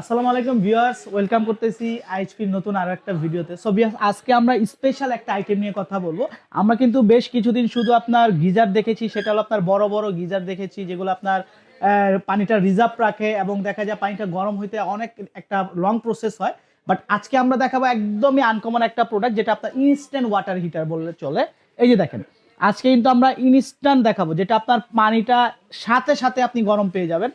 আসসালামু আলাইকুম viewers, welcome করতেছি আইএইচপির নতুন আরও একটা ভিডিওতে। সো ভিউয়ার্স, আজকে আমরা স্পেশাল একটা আইটেম নিয়ে কথা বলব। আমরা কিন্তু বেশ কিছুদিন শুধু আপনার গিজার দেখেছি, সেটা হলো আপনার বড় বড় গিজার দেখেছি, যেগুলো আপনার পানিটা রিজার্ভ রাখে এবং দেখা যায় পানিটা গরম হইতে অনেক একটা লং প্রসেস হয়। বাট আজকে আমরা দেখাবো একদমই আনকমন একটা প্রোডাক্ট যেটা আপনার ইনস্ট্যান্ট ওয়াটার হিটার বললে চলে। এই যে দেখেন, আজকে কিন্তু আমরা ইনস্ট্যান্ট দেখাবো, যেটা আপনার পানিটা সাথে সাথে আপনি গরম পেয়ে যাবেন।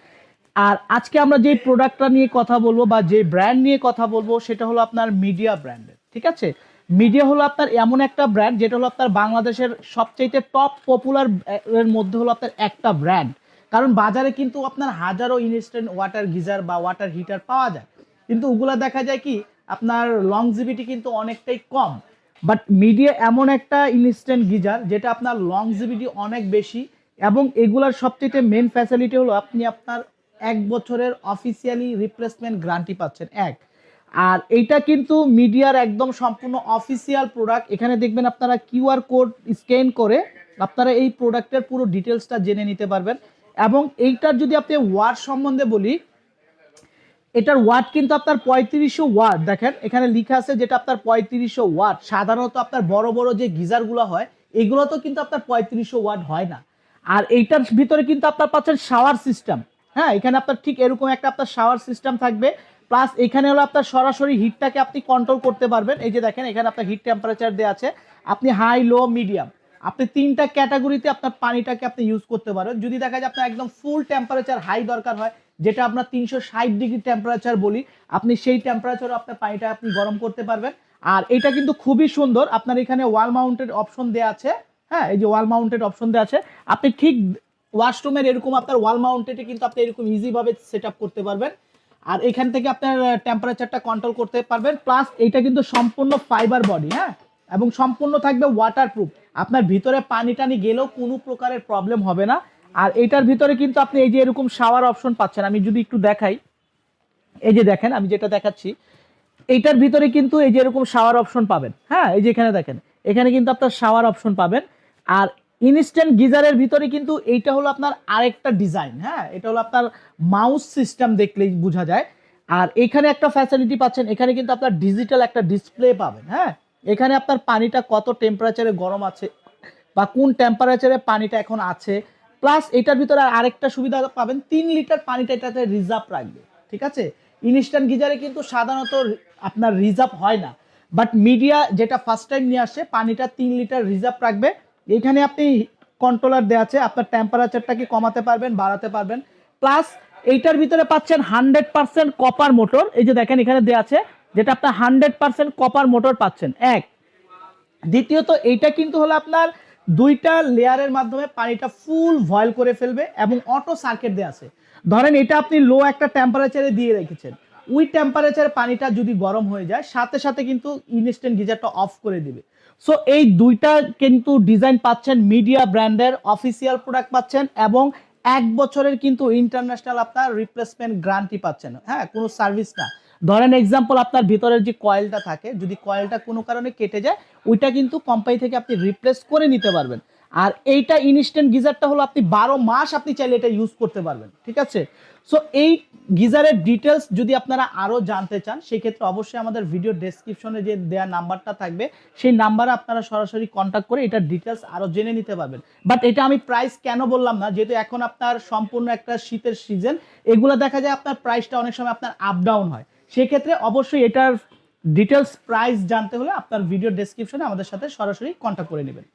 আর আজকে আমরা যে প্রোডাক্টটা নিয়ে কথা বলব বা যে ব্র্যান্ড নিয়ে কথা বলব, সেটা হলো আপনার মিডিয়া ব্র্যান্ডের ঠিক আছে? মিডিয়া হলো আপনার এমন একটা ব্র্যান্ড যেটা হলো আপনার বাংলাদেশের সবচাইতে টপ পপুলার এর মধ্যে হলো আপনার একটা ব্র্যান্ড কারণ বাজারে কিন্তু আপনার হাজারো ইনস্ট্যান্ট ওয়াটার গিজার বা ওয়াটার হিটার পাওয়া যায়। কিন্তু ওগুলা দেখা যায় কি, আপনার লংজিভিটি কিন্তু অনেকটাই কম। বাট মিডিয়া এমন একটা ইনস্ট্যান্ট গিজার যেটা আপনার লংজিভিটি অনেক বেশি এবং এগুলার সবচেয়ে মেন ফ্যাসিলিটি হলো আপনি আপনার এক বছরের অফিসিয়ালি রিপ্লেসমেন্ট গ্যারান্টি পাচ্ছেন, এক। আর এইটা কিন্তু মিডিয়ার একদম সম্পূর্ণ অফিসিয়াল প্রোডাক্ট এখানে দেখবেন আপনারা কিউআর কোড স্ক্যান করে আপনারা এই প্রোডাক্টের পুরো ডিটেলসটা জেনে নিতে পারবেন। এবং এইটার যদি আপনি ওয়ার্ড সম্বন্ধে বলি, এটার ওয়াট কিন্তু আপনার পঁয়ত্রিশশো ওয়াট দেখেন, এখানে লেখা আছে যেটা আপনার পঁয়ত্রিশশো ওয়াট সাধারণত আপনার বড় বড় যে গিজারগুলো হয়, এগুলো তো কিন্তু আপনার পঁয়ত্রিশশো ওয়াট হয় না। আর এইটার ভিতরে কিন্তু আপনার পাচ্ছেন শাওয়ার সিস্টেম হ্যাঁ এখানে আপনার ঠিক এরকম একটা আপনার শাওয়ার সিস্টেম থাকবে প্লাস এখানে হলো আপনার সরাসরি হিটটাকে আপনি কন্ট্রোল করতে পারবেন। এই যে দেখেন, এখানে আপনার হিট টেম্পারেচার দেওয়া আছে। আপনি হাই লো মিডিয়াম আপনি তিনটা ক্যাটাগরিতে আপনার পানিটাকে আপনি ইউজ করতে পারেন যদি দেখা যায় আপনার একদম ফুল টেম্পারেচার হাই দরকার হয়, যেটা আপনার তিনশো ষাট ডিগ্রি টেম্পারেচার বলি, আপনি সেই টেম্পারেচারও আপনার পানিটা আপনি গরম করতে পারবেন। আর এটা কিন্তু খুবই সুন্দর, আপনার এখানে ওয়াল মাউন্টেড অপশন দেওয়া আছে। হ্যাঁ এই যে ওয়াল মাউন্টেড অপশন দেওয়া আছে। আপনি ঠিক ওয়াশরুমের এরকম আপনার ওয়াল মাউন্টেডে কিন্তু আপনি এরকম ইজিভাবে সেট করতে পারবেন। আর এখান থেকে আপনার টেম্পারেচারটা কন্ট্রোল করতে পারবেন। প্লাস এটা কিন্তু সম্পূর্ণ ফাইবার বডি হ্যাঁ? এবং সম্পূর্ণ থাকবে ওয়াটারপ্রুফ আপনার ভিতরে পানি টানি গেলেও কোনো প্রকারের প্রবলেম হবে না। আর এটার ভিতরে কিন্তু আপনি এই যে এরকম শাওয়ার অপশন পাচ্ছেন, আমি যদি একটু দেখাই। এই যে দেখেন, আমি যেটা দেখাচ্ছি, এইটার ভিতরে কিন্তু এই যে এরকম শাওয়ার অপশন পাবেন হ্যাঁ? এই যে এখানে দেখেন, এখানে কিন্তু আপনার শাওয়ার অপশন পাবেন। আর ইনস্ট্যান্ট গিজারের ভিতরে কিন্তু এইটা হলো আপনার আরেকটা ডিজাইন হ্যাঁ? এটা হলো আপনার মাউস সিস্টেম দেখলেই বোঝা যায়। আর এখানে একটা ফ্যাসিলিটি পাচ্ছেন, এখানে কিন্তু আপনার ডিজিটাল একটা ডিসপ্লে পাবেন হ্যাঁ? এখানে আপনার পানিটা কত টেম্পারেচারে গরম আছে বা কোন টেম্পারেচারে পানিটা এখন আছে। প্লাস এটার ভিতরে আরেকটা সুবিধা পাবেন, তিন লিটার পানিটা এটাতে রিজার্ভ রাখবে, ঠিক আছে? ইনস্ট্যান্ট গিজারে কিন্তু সাধারণত আপনার রিজার্ভ হয় না। বাট মিডিয়া যেটা ফার্স্ট টাইম নিয়ে আসে, পানিটা তিন লিটার রিজার্ভ রাখবে। এখানে আপনি কন্ট্রোলার দেওয়া আছে, আপনার টেম্পারেচারটাকে কমাতে পারবেন, বাড়াতে পারবেন। প্লাস এইটার ভিতরে পাচ্ছেন হান্ড্রেড পার্সেন্ট কপার মোটর এই যে দেখেন, এখানে দেওয়া আছে, যেটা আপনার হান্ড্রেড পার্সেন্ট কপার মোটর পাচ্ছেন। এক। দ্বিতীয়ত, এইটা কিন্তু হলো আপনার দুইটা লেয়ারের মাধ্যমে পানিটা ফুল ভয়েল করে ফেলবে এবং অটো সার্কিট দেওয়া আছে। ধরেন, এটা আপনি লো একটা টেম্পারেচারে দিয়ে রেখেছেন। ওই টেম্পারেচারে পানিটা যদি গরম হয়ে যায়, সাথে সাথে কিন্তু ইনস্ট্যান্ট গিজারটা অফ করে দিবে। সো এই দুইটা কিন্তু ডিজাইন পাচ্ছেন মিডিয়া ব্র্যান্ডের অফিসিয়াল প্রোডাক্ট পাচ্ছেন এবং এক বছরের কিন্তু ইন্টারন্যাশনাল আপনার রিপ্লেসমেন্ট গ্যারান্টি পাচ্ছেন। হ্যাঁ কোনো সার্ভিস না। ধরেন এক্সাম্পল আপনার ভিতরের যে কয়েলটা থাকে, যদি কয়েলটা কোনো কারণে কেটে যায়, ওইটা কিন্তু কোম্পানি থেকে আপনি রিপ্লেস করে নিতে পারবেন। আর এইটা ইনস্ট্যান্ট গিজারটা হলো আপনি বারো মাস আপনি চাইলে এটা ইউজ করতে পারবেন, ঠিক আছে? সো এই গিজারের ডিটেলস যদি আপনারা আরও জানতে চান, সেক্ষেত্রে অবশ্যই আমাদের ভিডিও ডেসক্রিপশনে যে দেওয়া নাম্বারটা থাকবে, সেই নাম্বারে আপনারা সরাসরি কন্ট্যাক্ট করে এটার ডিটেলস আরও জেনে নিতে পারবেন। বাট এটা আমি প্রাইস কেন বললাম না, যেহেতু এখন আপনার সম্পূর্ণ একটা শীতের সিজন এগুলো দেখা যায় আপনার প্রাইসটা অনেক সময় আপনার আপ ডাউন হয়। সেক্ষেত্রে অবশ্যই এটার ডিটেলস প্রাইস জানতে হলে আপনার ভিডিও ডেসক্রিপশনে আমাদের সাথে সরাসরি কন্ট্যাক্ট করে নেবেন।